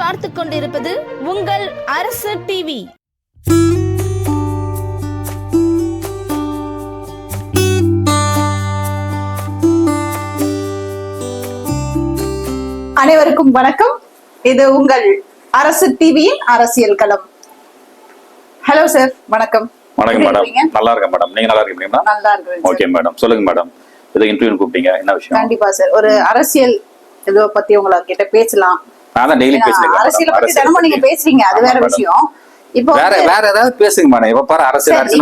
பார்த்து கொண்டிருப்பது உங்கள் அரசு டிவி அனைவருக்கும் வணக்கம். இது உங்கள் அரசு டிவியின் அரசியல் களம். ஹலோ சார் வணக்கம். வணக்கம் மேடம்? நல்லா இருக்கேன் மேடம் நீங்க நல்லா இருக்கீங்களா நல்லா இருக்கிறேன் ஓகே. மேடம் சொல்லுங்க மேடம் இது இன்டர்வியூ கூப்பிட்டீங்க. என்ன விஷயம்? கண்டிப்பா சார் ஒரு அரசியல் இதை பத்தி உங்களை கிட்ட பேசலாம். நான் தான் டெய்லி பேசுறேன் அரசியலை பத்தி தினமும் நீங்க பேசுறீங்க அது வேற விஷயம். இப்போ வேற வேற ஏதாவது பேசுங்க மேடம். இப்ப பாரு அரசியல் அதாவது.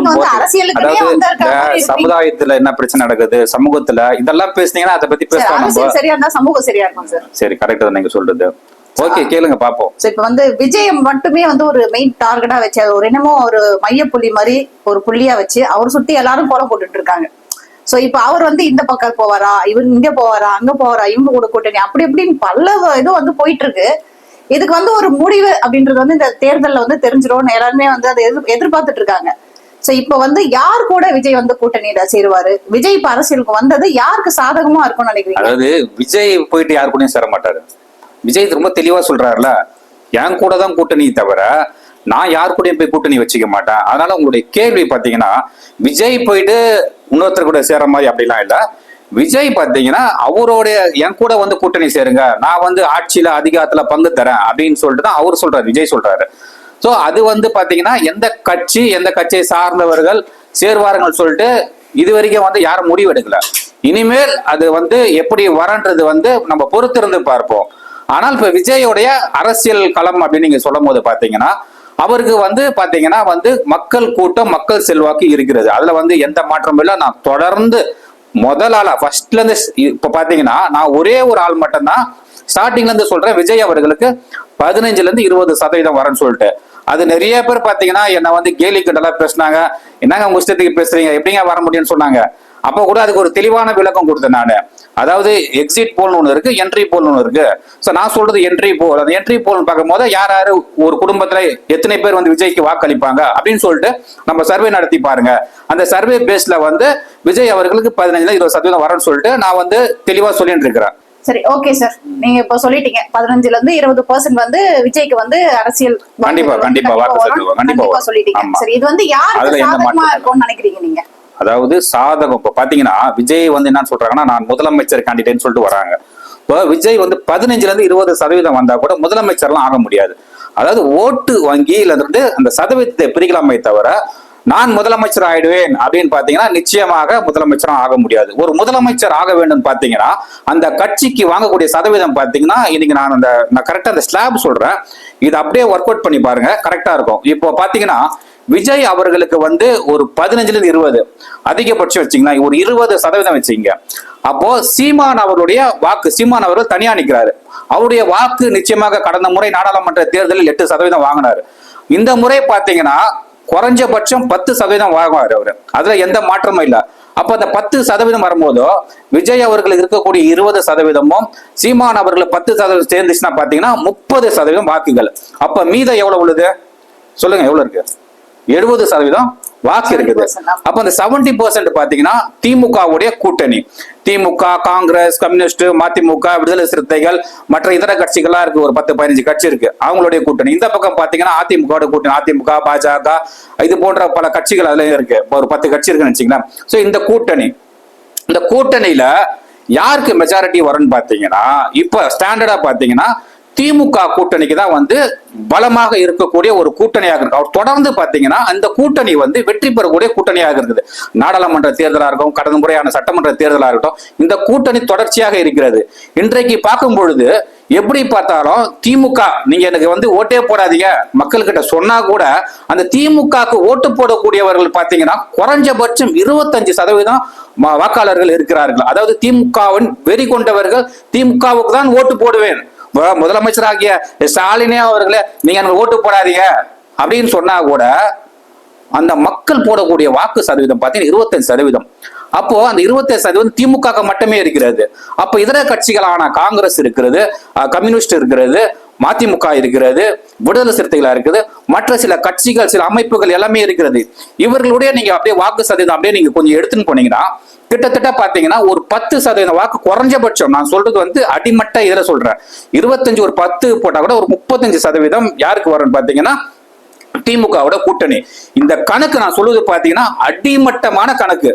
சமுதாயத்துல என்ன பிரச்சனை நடக்குது சமூகத்துல இதெல்லாம் பேசுனீங்கன்னா அதை பத்தி பேசலாம் சரியா இருந்தா சமூகம் சரியா இருக்கும் சார். சரி கரெக்ட் தான் நீங்க சொல்றது. ஓகே கேளுங்க பாப்போம். இப்ப வந்து விஜய் மட்டுமே வந்து ஒரு மெயின் டார்கெட்டா வச்சு ஒரு என்னமோ ஒரு மையப்புள்ளி மாதிரி ஒரு புள்ளியா வச்சு அவர் சுத்தி எல்லாரும் கோலம் போட்டுட்டு இருக்காங்க. சோ இப்ப அவர் வந்து இந்த பக்கம் போவாரா? இவர் இங்க போவாரா? அங்க போவாரா? இவங்க கூட கூட்டணி. அப்படி இப்படின்னு பல இது வந்து போயிட்டு இருக்கு இதுக்கு வந்து ஒரு முடிவு அப்படின்றது வந்து இந்த தேர்தல்ல வந்து தெரிஞ்சிடும் எல்லாருமே வந்து அதை எதிர் எதிர்பார்த்துட்டு இருக்காங்க சோ இப்ப வந்து யார் கூட விஜய் வந்து கூட்டணியில சேருவாரு? விஜய் இப்ப அரசியலுக்கு வந்தது யாருக்கு சாதகமா இருக்கும்னு நினைக்கிறீங்க? அதாவது விஜய் போயிட்டு யாரு கூடயும் சேர மாட்டாரு. விஜய் ரொம்ப தெளிவா சொல்றாருல என் கூட தான் கூட்டணி தவிர நான் யார் கூடயும் போய் கூட்டணி வச்சுக்க மாட்டேன். அதனால உங்களுடைய கேள்வி பாத்தீங்கன்னா விஜய் போயிட்டு இன்னொருத்தர் கூட சேர மாதிரி அப்படிலாம் இல்ல. விஜய் பாத்தீங்கன்னா அவருடைய என் கூட வந்து கூட்டணி சேருங்க. நான் வந்து ஆட்சியில அதிகாரத்துல பங்கு தரேன் அப்படின்னு சொல்லிட்டு தான் அவர் சொல்றாரு விஜய் சொல்றாரு. ஸோ அது வந்து பாத்தீங்கன்னா எந்த கட்சி எந்த கட்சியை சார்ந்தவர்கள் சேர்வார்கள் சொல்லிட்டு இது வரைக்கும் வந்து யாரும் முடிவெடுக்கல. இனிமேல் அது வந்து எப்படி வரன்றது வந்து நம்ம பொறுத்திருந்து பார்ப்போம். ஆனால் இப்ப விஜயோடைய அரசியல் களம் அப்படின்னு நீங்க சொல்லும் போது பாத்தீங்கன்னா அவருக்கு வந்து பாத்தீங்கன்னா வந்து மக்கள் கூட்டம் மக்கள் செல்வாக்கு இருக்கிறது. அதுல வந்து எந்த மாற்றமும் இல்லை. நான் தொடர்ந்து முதல் ஆளா ஃபர்ஸ்ட்ல இருந்து இப்ப பாத்தீங்கன்னா நான் ஒரே ஒரு ஆள் மட்டும்தான் ஸ்டார்டிங்ல இருந்து சொல்றேன். விஜய் அவர்களுக்கு பதினஞ்சுல இருந்து இருபது சதவீதம் வரேன்னு சொல்லிட்டு. அது நிறைய பேர் பாத்தீங்கன்னா என்ன வந்து கேலி கிண்டலா பேசுனாங்க. என்னங்க உங்க இஷ்டத்துக்கு பேசுறீங்க? எப்படிங்க வர முடியும்னு சொன்னாங்க. அப்போ கூட அதுக்கு ஒரு தெளிவான விளக்கம் கொடுத்தேன் நானு. அதாவது எக்ஸிட் போல்னு ஒன்று இருக்கு என்ட்ரி போல்னு ஒன்று இருக்கு. ஸோ நான் சொல்றது என்ட்ரி போல் அந்த என்ட்ரி போல்னு பார்க்கும்போது யார் யாரு ஒரு குடும்பத்துல எத்தனை பேர் வந்து விஜய்க்கு வாக்களிப்பாங்க அப்படின்னு சொல்லிட்டு நம்ம சர்வே நடத்தி பாருங்க. அந்த சர்வே பேஸ்ல வந்து விஜய் அவர்களுக்கு பதினஞ்சுல இருபது சதவீதம் வரேன்னு சொல்லிட்டு நான் வந்து தெளிவா சொல்லிட்டு இருக்கிறேன். சரி ஓகே சார் நீங்க இப்ப சொல்லிட்டீங்க. பதினஞ்சுல இருந்து இருபது பர்சன்ட் வந்து விஜய்க்கு வந்து அரசியல் கண்டிப்பா. கண்டிப்பா. சொல்லிட்டீங்க. சரி இது வந்து யாருக்கு சாதகமா. இருக்கும்னு நினைக்கிறீங்க நீங்க? அதாவது சாதகம். இப்போ பார்த்தீங்கன்னா விஜய் வந்து என்ன சொல்றாங்கன்னா நான் முதலமைச்சர் கேண்டிடேட்னு சொல்லிட்டு வராங்க. இப்போ விஜய் வந்து பதினஞ்சுலேருந்து இருபது சதவீதம் வந்தால் கூட முதலமைச்சர்லாம் ஆக முடியாது. அதாவது ஓட்டு வங்கியில இருந்து அந்த சதவீதத்தை பிரிக்கலாமே தவிர நான் முதலமைச்சர் ஆயிடுவேன் அப்படின்னு பாத்தீங்கன்னா நிச்சயமாக முதலமைச்சரும் ஆக முடியாது. ஒரு முதலமைச்சர் ஆக வேண்டும் பாத்தீங்கன்னா அந்த கட்சிக்கு வாங்கக்கூடிய சதவீதம் பாத்தீங்கன்னா இன்னைக்கு நான் அந்த நான் கரெக்டா அந்த ஸ்லாப் சொல்றேன். இது அப்படியே ஒர்க் அவுட் பண்ணி பாருங்க கரெக்டா இருக்கும். இப்போ பாத்தீங்கன்னா விஜய் அவர்களுக்கு வந்து ஒரு பதினஞ்சுல இருந்து இருபது அதிகபட்சம் வச்சீங்கன்னா ஒரு இருபது சதவீதம் வச்சுங்க அப்போ சீமான் அவருடைய வாக்கு சீமான் அவர்கள் தனியா நிக்கிறாரு. அவருடைய வாக்கு நிச்சயமாக கடந்த முறை நாடாளுமன்ற தேர்தலில் எட்டு சதவீதம் வாங்கினாரு. இந்த முறை பாத்தீங்கன்னா குறைஞ்சபட்சம் பத்து சதவீதம் வாங்குவார் அவரு. அதுல எந்த மாற்றமும் இல்லை. அப்ப அந்த பத்து சதவீதம் வரும்போதோ விஜய் அவர்களுக்கு இருக்கக்கூடிய இருபது சதவீதமும் சீமான் அவர்கள் பத்து சதவீதம் சேர்ந்துச்சுன்னா பாத்தீங்கன்னா முப்பது சதவீதம் வாக்குகள். அப்ப மீதம் எவ்வளவு உள்ளது? சொல்லுங்க எவ்வளவு இருக்கு? எழுபது சதவீதம் வாக்கு இருக்குது. 70% அப்ப அந்த செவன்டி பர்சன்ட் பாத்தீங்கன்னா திமுகவுடைய கூட்டணி. திமுக காங்கிரஸ் கம்யூனிஸ்ட் மதிமுக விடுதலை சிறுத்தைகள் மற்ற இதர கட்சிகள்லாம் இருக்கு. ஒரு பத்து பதினஞ்சு கட்சி இருக்கு. அவங்களுடைய கூட்டணி. இந்த பக்கம் பாத்தீங்கன்னா அதிமுக கூட்டணி அதிமுக பாஜக இது போன்ற பல கட்சிகள் அதுல இருக்கு. ஒரு பத்து கட்சி இருக்குன்னு வச்சுங்களேன் சோ இந்த கூட்டணி. இந்த கூட்டணியில யாருக்கு மெஜாரிட்டி வரும்னு பாத்தீங்கன்னா இப்ப ஸ்டாண்டர்டா பாத்தீங்கன்னா திமுக கூட்டணிக்கு தான் வந்து பலமாக இருக்கக்கூடிய ஒரு கூட்டணியாக இருக்கு. அவர் தொடர்ந்து பாத்தீங்கன்னா அந்த கூட்டணி வந்து வெற்றி பெறக்கூடிய கூட்டணியாக இருக்குது. நாடாளுமன்ற தேர்தலா இருக்கும் கடந்த முறையான சட்டமன்ற தேர்தலா இருக்கட்டும் இந்த கூட்டணி தொடர்ச்சியாக இருக்கிறது. இன்றைக்கு பார்க்கும் பொழுது எப்படி பார்த்தாலும் திமுக நீங்க எனக்கு வந்து ஓட்டே போடாதீங்க மக்கள்கிட்ட சொன்னா கூட அந்த திமுகக்கு ஓட்டு போடக்கூடியவர்கள் பாத்தீங்கன்னா குறைஞ்சபட்சம் இருபத்தஞ்சு சதவீதம் வாக்காளர்கள் இருக்கிறார்கள். அதாவது திமுகவின் வெறி கொண்டவர்கள் திமுகவுக்கு தான் ஓட்டு போடுவேன். முதலமைச்சராகிய ஸ்டாலினே அவர்களே நீங்க எனக்கு ஓட்டு போடாதீங்க. அப்படின்னு சொன்னா கூட அந்த மக்கள் போடக்கூடிய வாக்கு சதவீதம் பார்த்தீங்கன்னா இருபத்தஞ்சு சதவீதம். அப்போ அந்த இருபத்தஞ்சு சதவீதம் திமுக மட்டுமே இருக்கிறது. அப்போ இதர கட்சிகளான காங்கிரஸ் இருக்கிறது கம்யூனிஸ்ட் இருக்கிறது மதிமுக இருக்கிறது விடுதலை சிறுத்தைகளா இருக்குது மற்ற சில கட்சிகள் சில அமைப்புகள் எல்லாமே இருக்கிறது. இவர்களுடைய நீங்க அப்படியே வாக்கு சதவீதம் அப்படியே நீங்க கொஞ்சம் எடுத்துன்னு போனீங்கன்னா கிட்டத்தட்ட பாத்தீங்கன்னா ஒரு பத்து சதவீதம் வாக்கு குறைஞ்சபட்சம். நான் சொல்றது வந்து அடிமட்ட இதுல சொல்றேன். இருபத்தஞ்சு ஒரு பத்து போட்டா கூட ஒரு முப்பத்தஞ்சு சதவீதம் யாருக்கு வரும்னு பாத்தீங்கன்னா திமுகவோட கூட்டணி. இந்த கணக்கு நான் சொல்லுவது பாத்தீங்கன்னா அடிமட்டமான கணக்கு.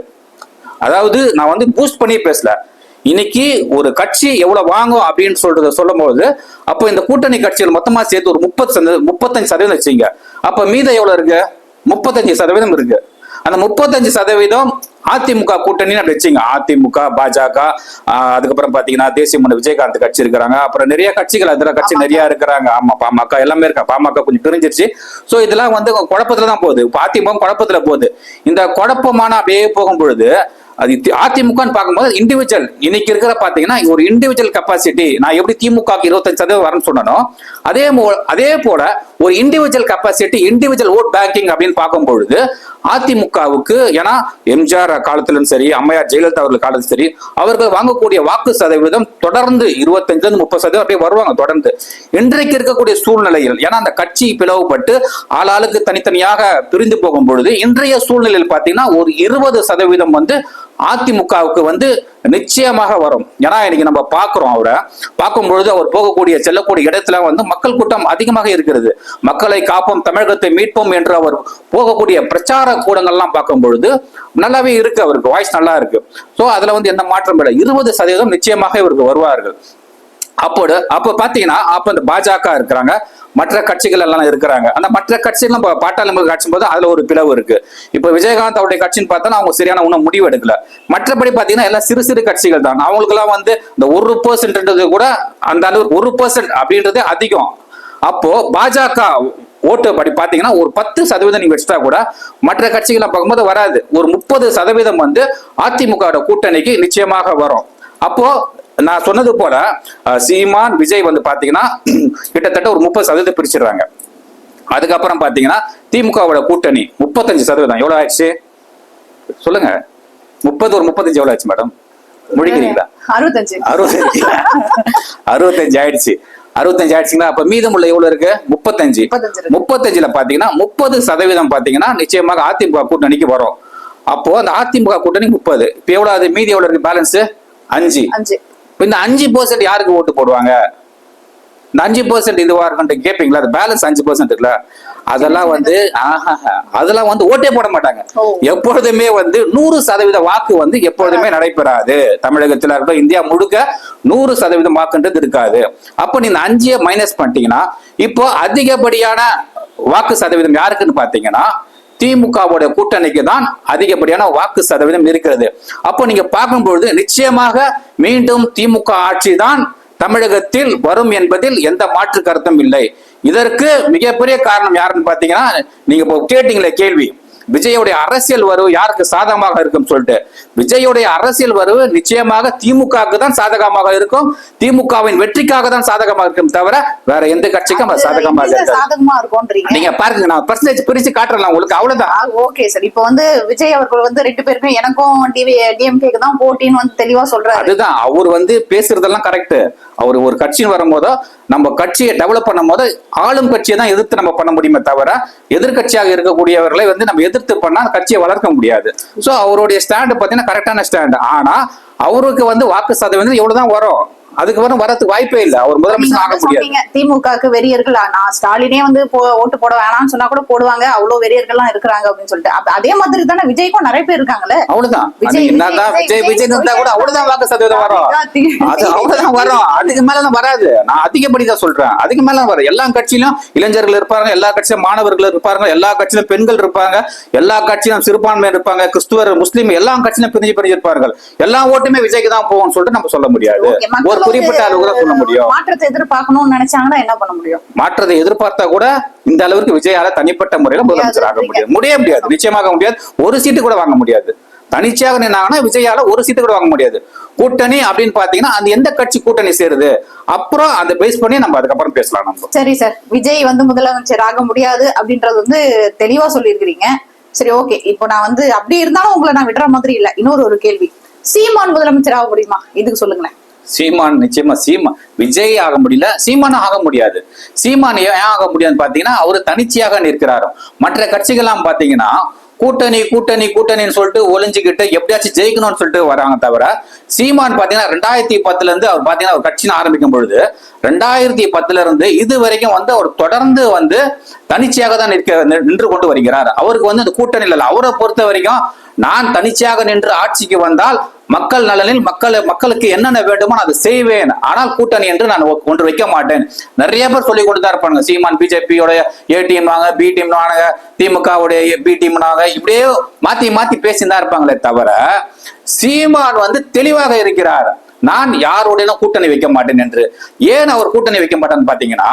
அதாவது நான் வந்து பூஸ்ட் பண்ணி பேசல. இன்னைக்கு ஒரு கட்சி எவ்வளவு வாங்கும் அப்படின்னு சொல்றத சொல்லும்போது அப்போ இந்த கூட்டணி கட்சிகள் மொத்தமா சேர்த்து ஒரு முப்பது சதவீதம் முப்பத்தஞ்சு சதவீதம் வச்சுங்க. அப்ப மீதம் எவ்வளவு இருக்கு? முப்பத்தஞ்சு சதவீதம் இருக்கு. அந்த முப்பத்தஞ்சு சதவீதம் அதிமுக கூட்டணின்னு அப்படி வச்சுங்க. அதிமுக பாஜக அதுக்கப்புறம் பாத்தீங்கன்னா தேசிய முன்ன விஜயகாந்த் கட்சி இருக்கிறாங்க. அப்புறம் நிறைய கட்சிகள் அதுல கட்சி நிறைய இருக்கிறாங்க. ஆமா பாமக எல்லாமே இருக்கா? பாமக கொஞ்சம் பிரிஞ்சிருச்சு. சோ இதெல்லாம் வந்து குழப்பத்துல தான் போகுது. இப்ப அதிமுக குழப்பத்துல போகுது. இந்த குழப்பமான அப்படியே போகும் பொழுது அது அதிமுகன்னு பார்க்கும்போது இண்டிவிஜுவல் இன்னைக்கு இருக்கிற பாத்தீங்கன்னா ஒரு இண்டிவிஜுவல் கெப்பாசிட்டி நான் எப்படி திமுக இருபத்தஞ்சு சதவீதம் வரேன்னு சொன்னனோ அதே அதே போல ஒரு individual capacity individual of banking அப்படின்னு பார்க்கும் பொழுது அதிமுகவுக்கு ஏன்னா எம்ஜிஆர் காலத்திலும் சரி அம்மையார் ஜெயலலிதா அவர்கள் காலத்திலும் சரி அவர்கள் வாங்கக்கூடிய வாக்கு சதவீதம் தொடர்ந்து இருபத்தஞ்சுல இருந்து முப்பது சதவீதம் அப்படியே வருவாங்க தொடர்ந்து. இன்றைக்கு இருக்கக்கூடிய சூழ்நிலையில் ஏன்னா அந்த கட்சி பிளவுபட்டு ஆளாளுக்கு தனித்தனியாக பிரிந்து போகும் பொழுது இன்றைய சூழ்நிலையில் பாத்தீங்கன்னா ஒரு இருபது சதவீதம் வந்து அதிமுகவுக்கு வந்து நிச்சயமாக வரும். ஏன்னா இன்னைக்கு நம்ம பார்க்குறோம் அவரை. பார்க்கும் பொழுது அவர் போகக்கூடிய செல்லக்கூடிய இடத்துல வந்து மக்கள் கூட்டம் அதிகமாக இருக்கிறது. மக்களை காப்போம் தமிழகத்தை மீட்போம் என்று அவர் போகக்கூடிய பிரச்சார கூடங்கள்லாம் பார்க்கும் பொழுது நல்லாவே இருக்கு அவருக்கு வாய்ஸ் நல்லா இருக்கு. ஸோ அதுல வந்து எந்த மாற்றம் இல்லை. இருபது சதவீதம் நிச்சயமாக இவருக்கு வருவார்கள். அப்போது அப்போ பாத்தீங்கன்னா அப்போ இந்த பாஜக இருக்கிறாங்க மற்ற கட்சிகள் எல்லாம் இருக்கிறாங்க. அந்த மற்ற கட்சிகள் இப்போ பாட்டாளி மக்கள் கட்சி போது அதுல ஒரு பிளவு இருக்கு. இப்ப விஜயகாந்த் அவருடைய கட்சின்னு பார்த்தா அவங்க சரியான ஒன்றும் முடிவு எடுக்கல. மற்றபடி பாத்தீங்கன்னா எல்லாம் சிறு சிறு கட்சிகள் தான். அவங்களுக்கு எல்லாம் வந்து இந்த ஒரு பர்சன்ட்ன்றது கூட அந்த அளவு ஒரு பர்சன்ட் அப்படின்றது அதிகம். அப்போ பாஜக ஓட்டு படி பாத்தீங்கன்னா ஒரு பத்து சதவீதம் நீங்க வச்சுட்டா கூட மற்ற கட்சிகளை பார்க்கும்போது வராது. ஒரு முப்பது சதவீதம் வந்து அதிமுக கூட்டணிக்கு நிச்சயமாக வரும். அப்போ நான் சொன்னது போல சீமான் விஜய் வந்து பாத்தீங்கன்னா கிட்டத்தட்ட ஒரு முப்பது சதவீதம் பிரிச்சிடுறாங்க. அதுக்கப்புறம் பாத்தீங்கன்னா திமுகவோட கூட்டணி முப்பத்தஞ்சு சதவீதம். எவ்வளவு ஆயிடுச்சு? சொல்லுங்க. முப்பது ஒரு முப்பத்தஞ்சு எவ்வளவு ஆச்சு மேடம்? முடிக்கிறீங்களா? அறுபத்தஞ்சு. அறுபத்தஞ்சு. அறுபத்தஞ்சு ஆயிடுச்சு. அறுபத்தஞ்சு ஆயிடுச்சுங்களா? அப்ப மீதமுள்ள எவ்வளவு இருக்கு? முப்பத்தஞ்சு. முப்பத்தஞ்சுல பாத்தீங்கன்னா முப்பது சதவீதம் பாத்தீங்கன்னா நிச்சயமாக அதிமுக கூட்டணிக்கு வரும். அப்போ அந்த அதிமுக கூட்டணி முப்பது. இப்ப எவ்வளவு அது? மீதி எவ்வளவு இருக்கு? பேலன்ஸ் அஞ்சு. இந்த அஞ்சு பர்சன்ட் யாருக்கு ஓட்டு போடுவாங்க? இந்த அஞ்சு பர்சன்ட் இதுவா இருக்குன்ட்டு கேட்பீங்களா அது பேலன்ஸ் அஞ்சு பர்சன்ட் இருக்குல்ல? அதெல்லாம் வந்து ஆஹாஹா, அதெல்லாம் வந்து ஓட்டே போட மாட்டாங்க. எப்பொழுதுமே வந்து நூறு சதவீத வாக்கு வந்து எப்பொழுதுமே நடைபெறாது. தமிழகத்துல இருக்கட்டும் இந்தியா முழுக்க நூறு சதவீதம் வாக்குன்றது இருக்காது. அப்ப நீங்க அஞ்சைய மைனஸ் பண்ணிட்டீங்கன்னா இப்போ அதிகப்படியான வாக்கு சதவீதம் யாருக்குன்னு பாத்தீங்கன்னா திமுகவோட கூட்டணிக்கு தான் அதிகப்படியான வாக்கு சதவீதம் இருக்கிறது. அப்போ நீங்க பார்க்கும்பொழுது நிச்சயமாக மீண்டும் திமுக ஆட்சி தான் தமிழகத்தில் வரும் என்பதில் எந்த மாற்று கருத்தும் இல்லை. இதற்கு மிகப்பெரிய காரணம் யாருன்னு பாத்தீங்கன்னா நீங்க இப்போ கேட்டீங்களே கேள்வி. விஜயோடைய அரசியல் வரவு யாருக்கு சாதகமாக இருக்கும் சொல்லிட்டு. விஜயோடைய அரசியல் வரவு நிச்சயமாக திமுகவுக்கு தான் சாதகமாக இருக்கும். திமுகவின் வெற்றிக்காக தான் சாதகமாக இருக்கும் தவிர வேற எந்த கட்சிக்கும் சாதகமா இருக்கும்ன்றீங்க? நீங்க பாருங்க நான் பர்சன்டேஜ் பிரிச்சு காட்டுறேன் உங்களுக்கு அவ்வளவுதான். ஓகே சார் இப்போ வந்து விஜய் அவர்கள் வந்து ரெண்டு பேருமே எனக்கும் டிஎம்கேக்கு தான் போட்டின்னு வந்து தெளிவா சொல்றாரு. அதுதான் அவர் வந்து பேசுறதெல்லாம் கரெக்ட் அவர் ஒரு கட்சின்னு வரும்போதோ நம்ம கட்சியை டெவலப் பண்ணும் போது ஆளும் கட்சியை தான் எதிர்த்து நம்ம பண்ண முடியுமே தவிர எதிர்க்கட்சியாக இருக்கக்கூடியவர்களை வந்து நம்ம எதிர்த்து பண்ணா கட்சியை வளர்க்க முடியாது. ஸோ அவருடைய ஸ்டாண்டு பார்த்தீங்கன்னா கரெக்டான ஸ்டாண்டு ஆனால் அவருக்கு வந்து வாக்கு சதவீதம் எவ்வளவுதான் வரும்? அதுக்கு வரும் வரதுக்கு வாய்ப்பே இல்லை. அவர் முதலமைச்சர் ஆக முடியாது. திமுகக்கு வெறியர்கள் நான் ஸ்டாலினே வந்து போ- ஓட்டு போட வேணாம்னு சொன்னா கூட போடுவாங்க. அவ்வளவு வெறியர்கள்லாம் இருக்கிறாங்க அப்படின்னு சொல்லிட்டு. அதே மாதிரி தானே விஜய்க்கும் நிறைய பேர் இருக்காங்கல்ல? அவ்வளவுதான். விஜய், என்னதான் விஜய், விஜய் இருந்தா கூட அவ்வளவுதான் வாக்கு சதவீதம் வரும். அது அவ்வளவுதான் வரும். அதுக்கு மேலதான் வராது. நான் அதிகப்படி தான் சொல்றேன். அதுக்கு மேல வரும். எல்லா கட்சியிலும் இளைஞர்கள் இருப்பாங்க எல்லா கட்சியிலும் மாணவர்கள் இருப்பாங்க எல்லா கட்சியிலும் பெண்கள் இருப்பாங்க எல்லா கட்சியிலும் சிறுபான்மையர் இருப்பாங்க கிறிஸ்துவர் முஸ்லீம் எல்லா கட்சியிலும் பிரிஞ்சு பிரிஞ்சு இருப்பார்கள் எல்லா ஓட்டுமே விஜய்க்கு தான் போகும்னு சொல்லிட்டு நம்ம சொல்ல முடியாது. ஒரு குறிப்பிட்ட வந்து அளவு தான் சொல்ல முடியும். மாற்றத்தை எதிர்பார்க்கணும்னு நினைச்சாங்கன்னா என்ன பண்ண முடியும்? மாற்றத்தை எதிர்பார்த்தா கூட இந்த அளவுக்கு விஜயால தனிப்பட்ட முறையில முதலமைச்சர் ஆக முடியாது. முடிய முடியாது. நிச்சயமாக முடியாது. ஒரு சீட்டு கூட வாங்க முடியாது. தனிச்சையாக நின்னாங்கன்னா விஜயால ஒரு சீட்டு கூட வாங்க முடியாது. கூட்டணி அப்படின்னு பாத்தீங்கன்னா அந்த எந்த கட்சி கூட்டணி சேருது? அப்புறம் அந்த பேஸ் பண்ணி நம்ம அதுக்கப்புறம் பேசலாம் நம்ம. சரி சார். விஜய் வந்து முதலமைச்சர் ஆக முடியாது அப்படின்றது வந்து தெளிவா சொல்லியிருக்கிறீங்க. சரி ஓகே. இப்போ நான் வந்து அப்படி இருந்தாலும் உங்களை நான் விடுற மாதிரி இல்ல. இன்னொரு ஒரு கேள்வி. சீமான் முதலமைச்சர் ஆக முடியுமா? இதுக்கு சொல்லுங்களேன். சீமான் நிச்சயமா சீமா விஜய் ஆக முடியல சீமானும் ஆக முடியாது. சீமான் ஏன் ஆக முடியாதுன்னு பாத்தீங்கன்னா அவரு தனிச்சையாக நிற்கிறாரோ. மற்ற கட்சிகள்லாம் பாத்தீங்கன்னா கூட்டணி கூட்டணி கூட்டணின்னு சொல்லிட்டு ஒளிஞ்சுக்கிட்டு எப்படியாச்சும் ஜெயிக்கணும்னு சொல்லிட்டு வராங்க தவிர சீமான் பாத்தீங்கன்னா ரெண்டாயிரத்தி பத்துல இருந்து அவர் பாத்தீங்கன்னா அவர் கட்சின்னு ஆரம்பிக்கும் பொழுது ரெண்டாயிரத்தி பத்துல இருந்து இது வரைக்கும் வந்து அவர் தொடர்ந்து வந்து தனிச்சையாக தான் நிற்க நின்று கொண்டு வருகிறார். அவருக்கு வந்து அந்த கூட்டணியில் இல்லை அவரை பொறுத்த வரைக்கும் நான் தனிச்சையாக நின்று ஆட்சிக்கு வந்தால் மக்கள் நலனில் மக்கள் மக்களுக்கு என்னென்ன வேண்டுமோ நான் அதை செய்வேன். ஆனால் கூட்டணி என்று நான் ஒன்று வைக்க மாட்டேன். நிறைய பேர் சொல்லி கொடுத்தா இருப்பாங்க சீமான் பிஜேபியோட ஏ டீம் வாங்க பி டீம் வாங்க திமுகவுடைய பி டீம் வாங்க இப்படியே மாத்தி மாத்தி பேசிதான் இருப்பாங்களே தவிர சீமான் வந்து தெளிவாக இருக்கிறார். நான் யாருடனும் கூட்டணி வைக்க மாட்டேன் என்று. ஏன் அவர் கூட்டணி வைக்க மாட்டேன்னு பாத்தீங்கன்னா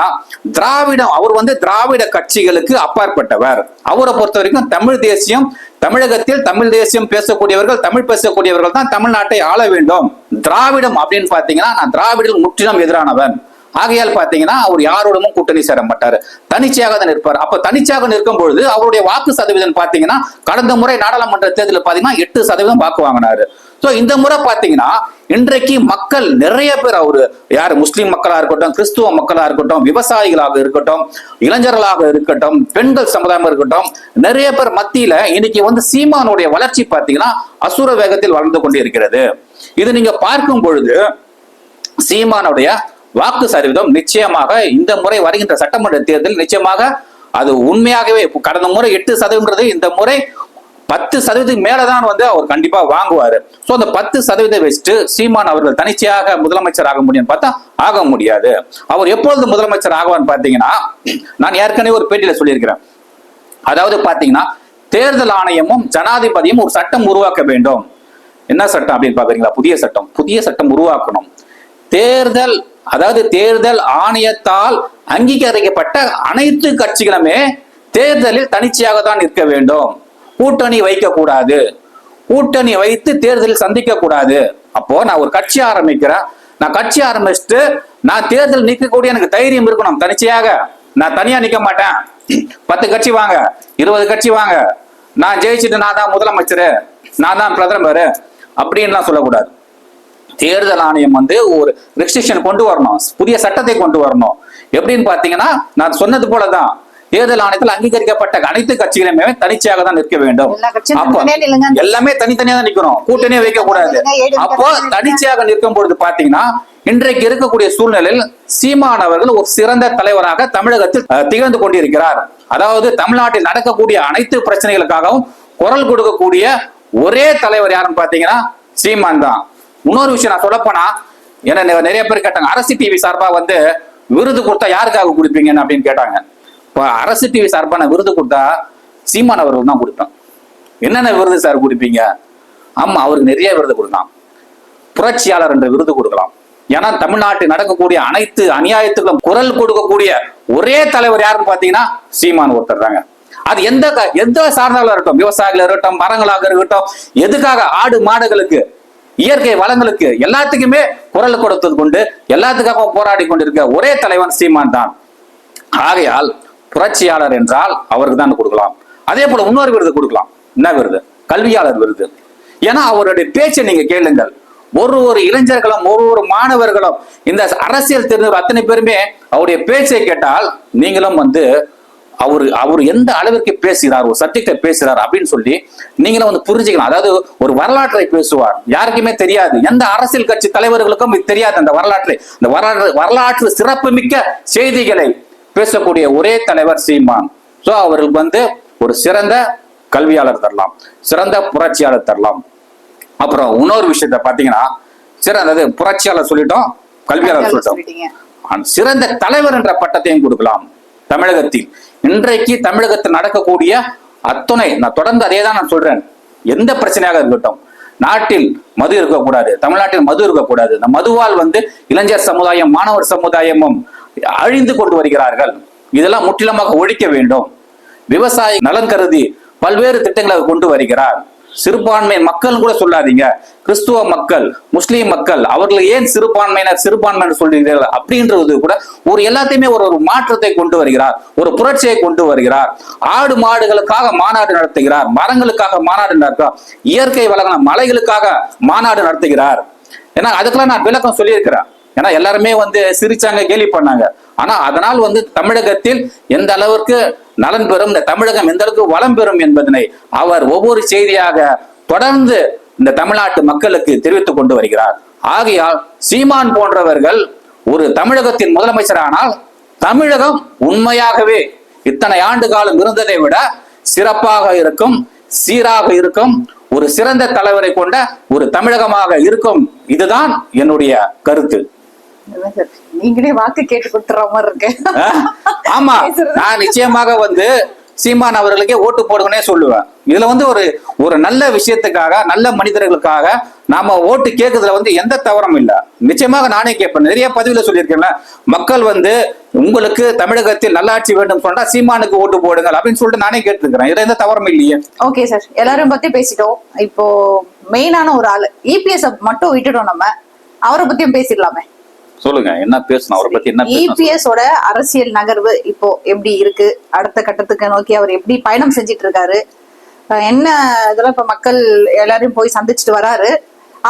திராவிடம் அவர் வந்து திராவிட கட்சிகளுக்கு அப்பாற்பட்டவர். அவரை பொறுத்த வரைக்கும் தமிழ் தேசியம் தமிழகத்தில் தமிழ் தேசியம் பேசக்கூடியவர்கள் தமிழ் பேசக்கூடியவர்கள் தான் தமிழ்நாட்டை ஆள வேண்டும். திராவிடம் அப்படின்னு பாத்தீங்கன்னா நான் திராவிடம் முற்றிலும் எதிரானவன். ஆகையால் பாத்தீங்கன்னா அவர் யாரோடமும் கூட்டணி சேர மாட்டாரு. தனிச்சையாக தான் இருப்பார் அப்ப தனிச்சையாக நிற்கும் பொழுது அவருடைய வாக்கு சதவீதம் பாத்தீங்கன்னா கடந்த முறை நாடாளுமன்ற தேர்தலில் பாத்தீங்கன்னா எட்டு சதவீதம் வாக்கு வாங்கினாரு. ஸோ இந்த முறை பாத்தீங்கன்னா இன்றைக்கு மக்கள் நிறைய பேர் அவரு யார் முஸ்லீம் மக்களாக இருக்கட்டும் கிறிஸ்துவ மக்களாக இருக்கட்டும் விவசாயிகளாக இருக்கட்டும் இளைஞர்களாக இருக்கட்டும் பெண்கள் சமுதாயமாக இருக்கட்டும் நிறைய பேர் மத்தியில இன்னைக்கு வந்து சீமானுடைய வளர்ச்சி பாத்தீங்கன்னா அசுர வேகத்தில் வளர்ந்து கொண்டு இருக்கிறது இது நீங்க பார்க்கும் பொழுது சீமானுடைய வாக்கு சதவீதம் நிச்சயமாக இந்த முறை வருகின்ற சட்டமன்ற தேர்தல் நிச்சயமாக அது உண்மையாகவே கடந்த முறை எட்டு சதவீதம்ன்றது இந்த முறை பத்து சதவீதத்துக்கு மேலதான் வந்து அவர் கண்டிப்பா வாங்குவாரு. சோ அந்த பத்து சதவீதம் வச்சுட்டு சீமான் அவர்கள் தனிச்சையாக முதலமைச்சர் ஆக முடியும்னு பார்த்தா ஆக முடியாது. அவர் எப்பொழுது முதலமைச்சர் ஆகுவான்னு பாத்தீங்கன்னா நான் ஏற்கனவே ஒரு பேட்டியில சொல்லியிருக்கிறேன். அதாவது பாத்தீங்கன்னா தேர்தல் ஆணையமும் ஜனாதிபதியும் ஒரு சட்டம் உருவாக்க வேண்டும். என்ன சட்டம் அப்படின்னு பாக்குறீங்களா புதிய சட்டம். புதிய சட்டம் உருவாக்கணும். தேர்தல் அதாவது தேர்தல் ஆணையத்தால் அங்கீகரிக்கப்பட்ட அனைத்து கட்சிகளுமே தேர்தலில் தனிச்சையாக தான் நிற்க வேண்டும். கூட்டணி வைக்க கூடாது கூட்டணி வைத்து தேர்தலில் சந்திக்க கூடாது அப்போ நான் ஒரு கட்சி ஆரம்பிக்கிறேன். நான் கட்சி ஆரம்பிச்சுட்டு நான் தேர்தல் நிற்கக்கூடிய எனக்கு தைரியம் இருக்கணும். தனிச்சையாக நான் தனியா நிக்க மாட்டேன். பத்து கட்சி வாங்க இருபது கட்சி வாங்க. நான் ஜெயிச்சுட்டு நான் தான் முதலமைச்சர் நான் தான் பிரதமர் அப்படின்லாம் சொல்லக்கூடாது. தேர்தல் ஆணையம் வந்து ஒரு ரெஸ்ட்ரிக்ஷன் கொண்டு வரணும். புதிய சட்டத்தை கொண்டு வரணும். எப்படின்னு பாத்தீங்கன்னா நான் சொன்னது போலதான். தேர்தல் ஆணையத்தில் அங்கீகரிக்கப்பட்ட அனைத்து கட்சிகளுமே தனிச்சையாக தான் நிற்க வேண்டும். அப்போ. எல்லாமே தனித்தனியா தான் நிக்கணும் கூட்டணியே வைக்க கூடாது. அப்போ தனிச்சையாக நிற்கும் பொழுது பாத்தீங்கன்னா இன்றைக்கு இருக்கக்கூடிய சூழ்நிலையில் சீமான் அவர்கள் ஒரு சிறந்த தலைவராக தமிழகத்தில் திகழ்ந்து கொண்டிருக்கிறார். அதாவது தமிழ்நாட்டில் நடக்கக்கூடிய அனைத்து பிரச்சனைகளுக்காகவும் குரல் கொடுக்கக்கூடிய ஒரே தலைவர் யாருன்னு பாத்தீங்கன்னா சீமான் தான். இன்னொரு விஷயம் நான் சொல்லப்போனா என்ன நெ- நிறைய பேர் கேட்டாங்க அரசு டிவி சார்பா வந்து விருது கொடுத்தா யாருக்காக கொடுப்பீங்கன்னு அப்படின்னு கேட்டாங்க. இப்போ அரசு டிவி சார்பான விருது கொடுத்தா சீமான் அவர்கள் தான் கொடுப்பேன் என்னென்ன விருது சார் கொடுப்பீங்க? ஆமா அவருக்கு நிறைய விருது கொடுக்கலாம். புரட்சியாளர் என்ற விருது கொடுக்கலாம். ஏன்னா தமிழ்நாட்டில் நடக்கக்கூடிய அனைத்து அநியாயத்துக்கும் குரல் கொடுக்கக்கூடிய ஒரே தலைவர் யாருன்னு பாத்தீங்கன்னா சீமான் ஒருத்தர் தாங்க. அது எந்த க- எந்த சார்ந்தாலும் இருக்கட்டும். விவசாயிகள் இருக்கட்டும் மரங்களாக இருக்கட்டும் எதுக்காக ஆடு மாடுகளுக்கு இயற்கை வளங்களுக்கு எல்லாத்துக்குமே குரல் கொடுத்தது கொண்டு எல்லாத்துக்காகவும் போராடி கொண்டிருக்க ஒரே தலைவன் சீமான் தான். ஆகையால் புரட்சியாளர் என்றால் அவருக்கு தான் கொடுக்கலாம். அதே போல இன்னொரு விருது கொடுக்கலாம். என்ன விருது? கல்வியாளர் விருது. ஏன்னா அவருடைய பேச்சை நீங்க கேளுங்கள். ஒரு ஒரு இளைஞர்களும் ஒரு ஒரு மாணவர்களும் இந்த அரசியல் தெரிஞ்சவர் அத்தனை பேருமே அவருடைய பேச்சை கேட்டால் நீங்களும் வந்து அவர் அவர் எந்த அளவிற்கு பேசுகிறார் ஒரு சப்ஜெக்டை பேசுகிறார் அப்படின்னு சொல்லி நீங்களும் வந்து புரிஞ்சுக்கலாம் அதாவது ஒரு வரலாற்றை பேசுவார். யாருக்குமே தெரியாது. எந்த அரசியல் கட்சி தலைவர்களுக்கும் இது தெரியாது அந்த வரலாற்றை. இந்த வரலாற்று வரலாற்று சிறப்புமிக்க செய்திகளை பேசக்கூடிய ஒரே தலைவர் சீமான். சோ அவர்களுக்கு வந்து ஒரு சிறந்த கல்வியாளர் தரலாம் சிறந்த புரட்சியாளர் தரலாம். அப்புறம் இன்னொரு விஷயத்த பாத்தீங்கன்னா சிறந்தது புரட்சியாளர் சொல்லிட்டோம் கல்வியாளர் சொல்லிட்டோம். சிறந்த தலைவர் என்ற பட்டத்தையும் கொடுக்கலாம் தமிழகத்தில். இன்றைக்கு தமிழகத்தில் நடக்கக்கூடிய அத்துணை நான் தொடர்ந்து அதே தான் நான் சொல்றேன். எந்த பிரச்சனையாக இருக்கட்டும் நாட்டில் மது இருக்கக்கூடாது தமிழ்நாட்டில் மது இருக்கக்கூடாது. இந்த மதுவால் வந்து இளைஞர் சமுதாயம் மாணவர் சமுதாயமும் அழிந்து கொண்டு வருகிறார்கள். இதெல்லாம் முற்றிலுமாக ஒழிக்க வேண்டும். விவசாய நலன் கருதி பல்வேறு திட்டங்களை கொண்டு வருகிறார். சிறுபான்மை மக்கள் கூட சொல்லாதீங்க. கிறிஸ்துவ மக்கள் முஸ்லீம் மக்கள் அவர்கள் ஏன் சிறுபான்மையினர் சிறுபான்மையினர் சொல்றீர்கள் அப்படின்றது கூட ஒரு எல்லாத்தையுமே ஒரு ஒரு மாற்றத்தை கொண்டு வருகிறார். ஒரு புரட்சியை கொண்டு வருகிறார். ஆடு மாடுகளுக்காக மாநாடு நடத்துகிறார். மரங்களுக்காக மாநாடு நடத்துகிறார். இயற்கை வளங்கள் மலைகளுக்காக மாநாடு நடத்துகிறார். ஏன்னா அதுக்கெல்லாம் நான் விளக்கம் சொல்லியிருக்கிறேன். ஏன்னா எல்லாருமே வந்து சிரிச்சாங்க கேலி பண்ணாங்க. ஆனா அதனால் வந்து தமிழகத்தில் எந்த அளவிற்கு நலன் பெறும் இந்த தமிழகம் எந்த அளவுக்கு வளம் பெறும் என்பதனை அவர் ஒவ்வொரு செய்தியாக தொடர்ந்து இந்த தமிழ்நாட்டு மக்களுக்கு தெரிவித்துக் கொண்டு வருகிறார். ஆகையால் சீமான் போன்றவர்கள் ஒரு தமிழகத்தின் முதலமைச்சரானால் தமிழகம் உண்மையாகவே இத்தனை ஆண்டு காலம் இருந்ததை விட சிறப்பாக இருக்கும் சீராக இருக்கும் ஒரு சிறந்த தலைவரை கொண்ட ஒரு தமிழகமாக இருக்கும். இதுதான் என்னுடைய கருத்து. நீங்களே வாக்கு கேட்டு கொடுத்துற மாதிரி இருக்கு. ஆமா. நான் நிச்சயமாக வந்து சீமான் அவர்களுக்கே ஓட்டு போடுங்கன்னே சொல்லுவேன். இதுல வந்து ஒரு ஒரு நல்ல விஷயத்துக்காக நல்ல மனிதர்களுக்காக நாம ஓட்டு கேட்கறதுல வந்து எந்த தவறும் இல்ல. நிச்சயமாக நானே கேட்பேன். நிறைய பதிவுல சொல்லியிருக்கேன்ல மக்கள் வந்து உங்களுக்கு தமிழகத்தில் நல்லாட்சி வேண்டும் சொன்னா சீமானுக்கு ஓட்டு போடுங்கள் அப்படின்னு சொல்லிட்டு நானே கேட்டிருக்கிறேன். இதுல எந்த தவறும் இல்லையே. Okay sir. எல்லாரும் பத்தி பேசிட்டோம். இப்போ மெயினான ஒரு ஆளு இபிஎஸ் மட்டும் விட்டுட்டோம் நம்ம. அவரை பத்தியும் பேசிடலாமே. சொல்லுங்க என்ன பேசணும்? அவரை பத்தி என்ன பேசணும்? இபிஎஸ் ஓட அரசியல் நகர்வு இப்போ எப்படி இருக்கு? அடுத்த கட்டத்துக்கு நோக்கி அவர் எப்படி பயணம் செஞ்சிட்டு இருக்காரு என்ன இதெல்லாம் இப்ப மக்கள் எல்லாரையும் போய் சந்திச்சுட்டு வராரு?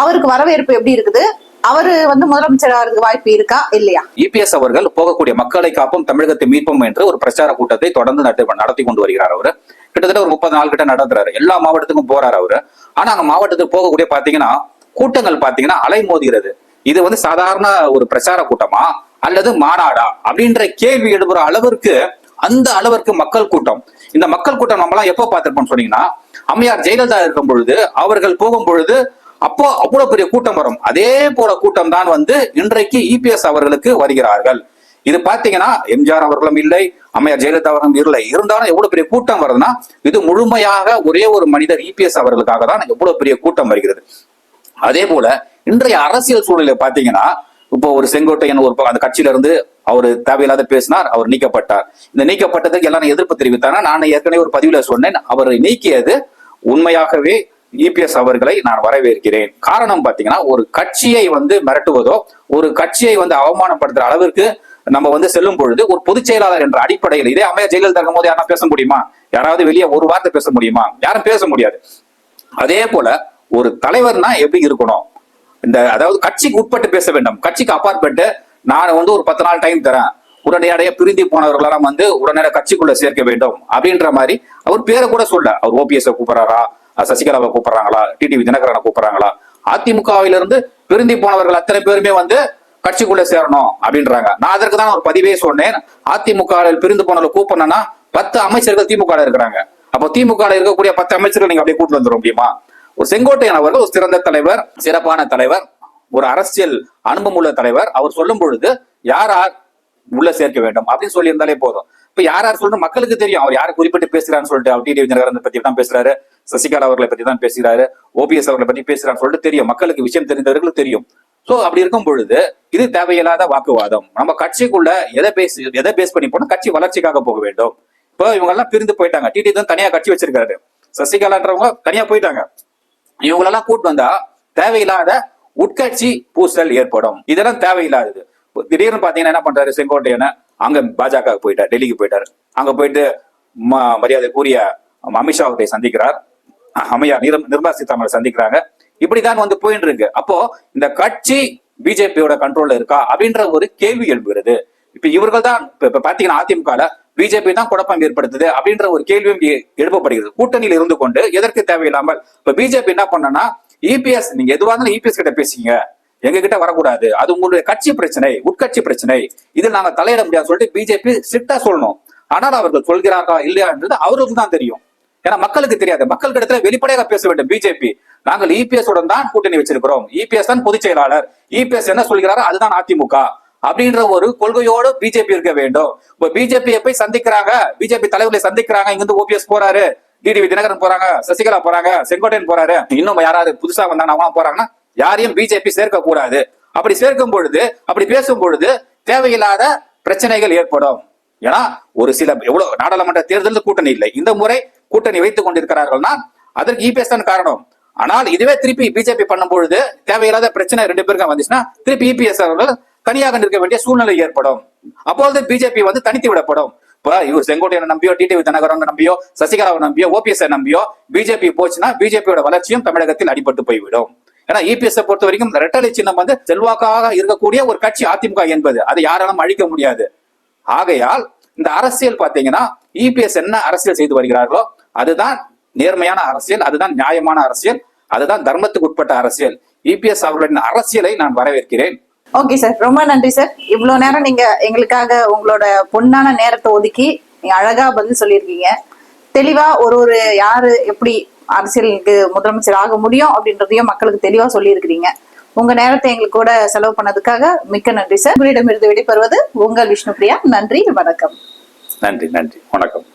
அவருக்கு வரவேற்பு எப்படி இருக்குது? அவரு வந்து முதலமைச்சர் ஆகிறதுக்கு வாய்ப்பு இருக்கா? இல்லையா? இபிஎஸ் அவர்கள் போகக்கூடிய மக்களை காப்போம் தமிழகத்தை மீட்போம் என்று ஒரு பிரச்சார கூட்டத்தை தொடர்ந்து நடத்தி நடத்தி கொண்டு வருகிறார் அவரு. கிட்டத்தட்ட ஒரு முப்பது நாள் கிட்ட நடத்துறாரு. எல்லா மாவட்டத்துக்கும் போறாரு அவரு. ஆனா அங்க மாவட்டத்துக்கு போகக்கூடிய பாத்தீங்கன்னா கூட்டங்கள் பாத்தீங்கன்னா அலைமோதுகிறது. இது வந்து சாதாரண ஒரு பிரச்சார கூட்டமா அல்லது மாநாடா அப்படின்ற கேள்வி எழுப்புற அளவிற்கு அந்த அளவிற்கு மக்கள் கூட்டம். இந்த மக்கள் கூட்டம் நம்மலாம் எப்போ பார்த்திருப்போம்னு சொன்னீங்கன்னா அம்மையார் ஜெயலலிதா இருக்கும் பொழுது அவர்கள் போகும் பொழுது அப்போ அவ்வளவு பெரிய கூட்டம் வரும். அதே போல கூட்டம் தான் வந்து இன்றைக்கு இபிஎஸ் அவர்களுக்கு வருகிறார்கள். இது பாத்தீங்கன்னா எம்ஜிஆர் அவர்களும் இல்லை அம்மையார் ஜெயலலிதா அவர்களும் இல்லை. இருந்தாலும் எவ்வளவு பெரிய கூட்டம் வருதுன்னா இது முழுமையாக ஒரே ஒரு மனிதர் இபிஎஸ் அவர்களுக்காக தான் எவ்வளவு பெரிய கூட்டம் வருகிறது. அதே போல இன்றைய அரசியல் சூழ்நிலை பாத்தீங்கன்னா இப்போ ஒரு செங்கோட்டையன் ஒரு அந்த கட்சியில இருந்து அவர் தேவையில்லாத பேசினார் அவர் நீக்கப்பட்டார். இந்த நீக்கப்பட்டதுக்கு எல்லாரும் எதிர்ப்பு தெரிவித்தாங்க நான் ஏற்கனவே ஒரு பதிவுல சொன்னேன் அவரை நீக்கியது உண்மையாகவே இபிஎஸ் அவர்களை நான் வரவேற்கிறேன். காரணம் பாத்தீங்கன்னா ஒரு கட்சியை வந்து மிரட்டுவதோ ஒரு கட்சியை வந்து அவமானப்படுத்துற அளவிற்கு நம்ம வந்து செல்லும் பொழுது ஒரு பொதுச் செயலாளர் என்ற அடிப்படையில் இதே அமைய ஜெயலலிதா இருக்கும் போது யாரா பேச முடியுமா? யாராவது வெளியே ஒரு வார்த்தை பேச முடியுமா? யாரும் பேச முடியாது. அதே போல ஒரு தலைவர்னா எப்படி இருக்கணும்? இந்த அதாவது கட்சிக்கு உட்பட்டு பேச வேண்டும். கட்சிக்கு அப்பாற்பட்டு நான் வந்து ஒரு பத்து நாள் டைம் தரேன். உடனடியாக பிரிந்து போனவர்களெல்லாம் வந்து உடனடியாக கட்சிக்குள்ள சேர்க்க வேண்டும் அப்படின்ற மாதிரி அவர் பேரை கூட சொல்ல அவர் ஓபிஎஸ் கூப்பிடுறாரா? சசிகலாவை கூப்பிடுறாங்களா? டிடிவி தினகரனை கூப்பிடுறாங்களா? அதிமுகவிலிருந்து பிரிந்து போனவர்கள் அத்தனை பேருமே வந்து கட்சிக்குள்ள சேரணும் அப்படின்றாங்க. நான் அதற்கு தான் ஒரு பதிவே சொன்னேன். அதிமுக பிரிந்து போனவர்கள் கூப்பிடணும்னா பத்து அமைச்சர்கள் திமுக இருக்கிறாங்க. அப்போ திமுக இருக்கக்கூடிய பத்து அமைச்சர்கள் நீங்க அப்படியே கூட்டு வந்துட முடியுமா? ஒரு செங்கோட்டையன் அவர்கள் ஒரு சிறந்த தலைவர் சிறப்பான தலைவர் ஒரு அரசியல் அனுபவம் உள்ள தலைவர். அவர் சொல்லும் பொழுது யார் யார் உள்ள சேர்க்க வேண்டும்? அப்படின்னு சொல்லி இருந்தாலே போதும். இப்ப யார் யார் சொல்ற மக்களுக்கு தெரியும். அவர் யாரை குறிப்பிட்டு பேசுறான்னு சொல்லிட்டு அவர் டிடி விஜயநகரன் பத்தி தான் பேசுறாரு. சசிகலா அவர்களை பத்தி தான் பேசுறாரு. ஓபிஎஸ் அவர்களை பத்தி பேசுறான்னு சொல்லிட்டு தெரியும். மக்களுக்கு விஷயம் தெரிந்தவர்களுக்கு தெரியும். சோ அப்படி இருக்கும் பொழுது இது தேவையில்லாத வாக்குவாதம். நம்ம கட்சிக்குள்ள எதை பேசி எதை பேஸ் பண்ணி போனா கட்சி வளர்ச்சிக்காக போக வேண்டும். இப்போ இவங்க எல்லாம் பிரிந்து போயிட்டாங்க. டிடி தான் தனியா கட்சி வச்சிருக்காரு. சசிகலான்றவங்க தனியா போயிட்டாங்க. இவங்களெல்லாம் கூட்டு வந்தா தேவையில்லாத உட்கட்சி பூசல் ஏற்படும். இதெல்லாம் தேவையில்லாதது. திடீர்னு பாத்தீங்கன்னா என்ன பண்றாரு? செங்கோட்டையன அங்க பாஜக போயிட்டார் டெல்லிக்கு போயிட்டாரு. அங்க போயிட்டு ம- மரியாதைக்குரிய அமித்ஷாவை சந்திக்கிறார். அமையா நிர் நிர்மலா சீதாராமன் சந்திக்கிறாங்க. இப்படிதான் வந்து போயிட்டு இருக்கு. அப்போ இந்த கட்சி பிஜேபியோட கண்ட்ரோல்ல இருக்கா அப்படின்ற ஒரு கேள்வி எழுப்புகிறது இப்ப இவர்கள் தான் இப்ப இப்ப பாத்தீங்கன்னா அதிமுக பிஜேபி தான் குழப்பம் ஏற்படுத்துது அப்படின்ற ஒரு கேள்வியும் எழுப்பப்படுகிறது. கூட்டணியில் இருந்து கொண்டு எதற்கு தேவையில்லாமல் இப்ப பிஜேபி என்ன பண்ணனா இபிஎஸ் நீங்க எதுவாக இருந்தாலும் இபிஎஸ் கிட்ட பேசிங்க. எங்க கிட்ட வரக்கூடாது. அது உங்களுடைய கட்சி பிரச்சனை உட்கட்சி பிரச்சனை. இதில் நாங்க தலையிட முடியாது சொல்லிட்டு பிஜேபி ஸ்ட்ரிக்டா சொல்லணும். ஆனால் அவர்கள் சொல்கிறார்களா இல்லையான்றது அவருக்கு தான் தெரியும். ஏன்னா மக்களுக்கு தெரியாது. மக்கள் இடத்துல வெளிப்படையாக பேச வேண்டும் பிஜேபி. நாங்கள் இபிஎஸ் உடன் தான் கூட்டணி வச்சிருக்கிறோம். இபிஎஸ் தான் பொதுச் செயலாளர். இபிஎஸ் என்ன சொல்கிறாரோ அதுதான் அதிமுக. அப்படின்ற ஒரு கொள்கையோடு பிஜேபி இருக்க வேண்டும். இப்ப பிஜேபி போய் சந்திக்கிறாங்க. பிஜேபி தலைவர்களை சந்திக்கிறாங்க. இங்க இருந்து ஓபிஎஸ் போறாரு. டிடிவி தினகரன் போறாங்க. சசிகலா போறாங்க. செங்கோட்டையன் போறாரு. இன்னும் யாராவது புதுசா வந்தாங்க அவங்க போறாங்கன்னா யாரையும் பிஜேபி சேர்க்க கூடாது அப்படி சேர்க்கும் பொழுது அப்படி பேசும் பொழுது தேவையில்லாத பிரச்சனைகள் ஏற்படும். ஏன்னா ஒரு சில எவ்வளவு நாடாளுமன்ற தேர்தலில் கூட்டணி இல்லை. இந்த முறை கூட்டணி வைத்துக் கொண்டிருக்கிறார்கள்னா அதற்கு இபிஎஸ் தான் காரணம். ஆனால் இதுவே திருப்பி பிஜேபி பண்ணும் பொழுது தேவையில்லாத பிரச்சனை ரெண்டு பேருக்கும் வந்துச்சுன்னா திருப்பி இபிஎஸ் அவர்கள் தனியாக நிற்க வேண்டிய சூழ்நிலை ஏற்படும். அப்போது பிஜேபி வந்து தனித்து விடப்படும். இப்ப இவர் செங்கோட்டையனை நம்பியோ டிடிவி தினகரன் நம்பியோ சசிகலாவை நம்பியோ ஓபிஎஸ்ஐ நம்பியோ பிஜேபி போச்சுன்னா பிஜேபியோட வளர்ச்சியும் தமிழகத்தில் அடிபட்டு போய்விடும். ஏன்னா இபிஎஸ் பொறுத்த வரைக்கும் ரெட்டலை சின்னம் வந்து செல்வாக்காக இருக்கக்கூடிய ஒரு கட்சி அதிமுக என்பது. அதை யாராலும் அழிக்க முடியாது. ஆகையால் இந்த அரசியல் பாத்தீங்கன்னா இபிஎஸ் என்ன அரசியல் செய்து வருகிறார்களோ அதுதான் நேர்மையான அரசியல் அதுதான் நியாயமான அரசியல் அதுதான் தர்மத்துக்கு உட்பட்ட அரசியல். இபிஎஸ் அவர்களின் அரசியலை நான் வரவேற்கிறேன். ஓகே சார் ரொம்ப நன்றி சார் இவ்வளவு நேரம் நீங்க எங்களுக்காக உங்களோட பொண்ணான நேரத்தை ஒதுக்கி நீங்க அழகா பதில் சொல்லியிருக்கீங்க. தெளிவா ஒரு ஒரு யாரு எப்படி அரசியலுக்கு முதலமைச்சர் ஆக முடியும் அப்படின்றதையும் மக்களுக்கு தெளிவா சொல்லியிருக்கிறீங்க. உங்க நேரத்தை எங்களுக்கு கூட செலவு பண்ணதுக்காக மிக்க நன்றி சார் உங்களிடமிருந்து விடைபெறுவது உங்கள் விஷ்ணுபிரியா. நன்றி வணக்கம். நன்றி நன்றி. வணக்கம்.